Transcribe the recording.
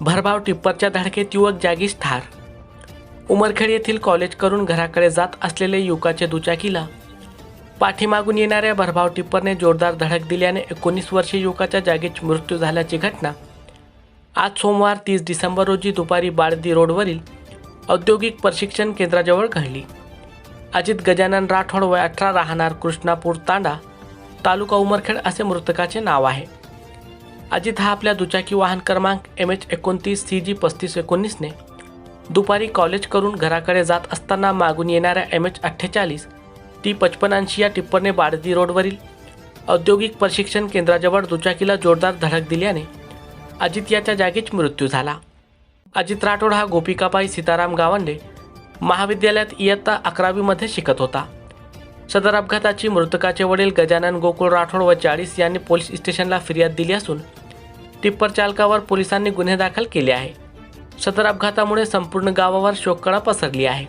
भरधाव टिप्परच्या धडकेत युवक जागीच ठार. उमरखेड येथील कॉलेज करून घराकडे जात असलेले युवकाच्या दुचाकीला पाठीमागून येणाऱ्या भरभाव टिप्परने जोरदार धडक दिल्याने एकोणीस वर्षीय युवकाच्या जागीच मृत्यू झाल्याची घटना. आज सोमवार तीस डिसेंबर रोजी दुपारी बाळदी रोडवरील औद्योगिक प्रशिक्षण केंद्राजवळ घडली. अजित गजानन राठोड वय अठरा राहणार कृष्णापूर तांडा तालुका उमरखेड असे मृतकाचे नाव आहे. अजित हा आपल्या दुचाकी वाहन क्रमांक एम एच एकोणतीस सी जी पस्तीस एकोणीसने दुपारी कॉलेज करून घराकडे जात असताना मागून येणाऱ्या एम एच अठ्ठेचाळीस टी पचपन ऐंशी या टिप्परने बाळदी रोडवरील औद्योगिक प्रशिक्षण केंद्राजवळ दुचाकीला जोरदार धडक दिल्याने अजित याच्या जागीच मृत्यू झाला. अजित राठोड हा गोपिकाबाई सीताराम गावंडे महाविद्यालयात इयत्ता अकरावीमध्ये शिकत होता. सदर अपघाताची मृतकाचे वडील गजानन गोकुळ राठोड व चाळीस यांनी पोलीस स्टेशनला फिर्याद दिली असून टिप्पर चालकावर पोलिसांनी गुन्हे दाखल केले आहे. सदर अपघातामुळे संपूर्ण गावावर शोककळा पसरली आहे.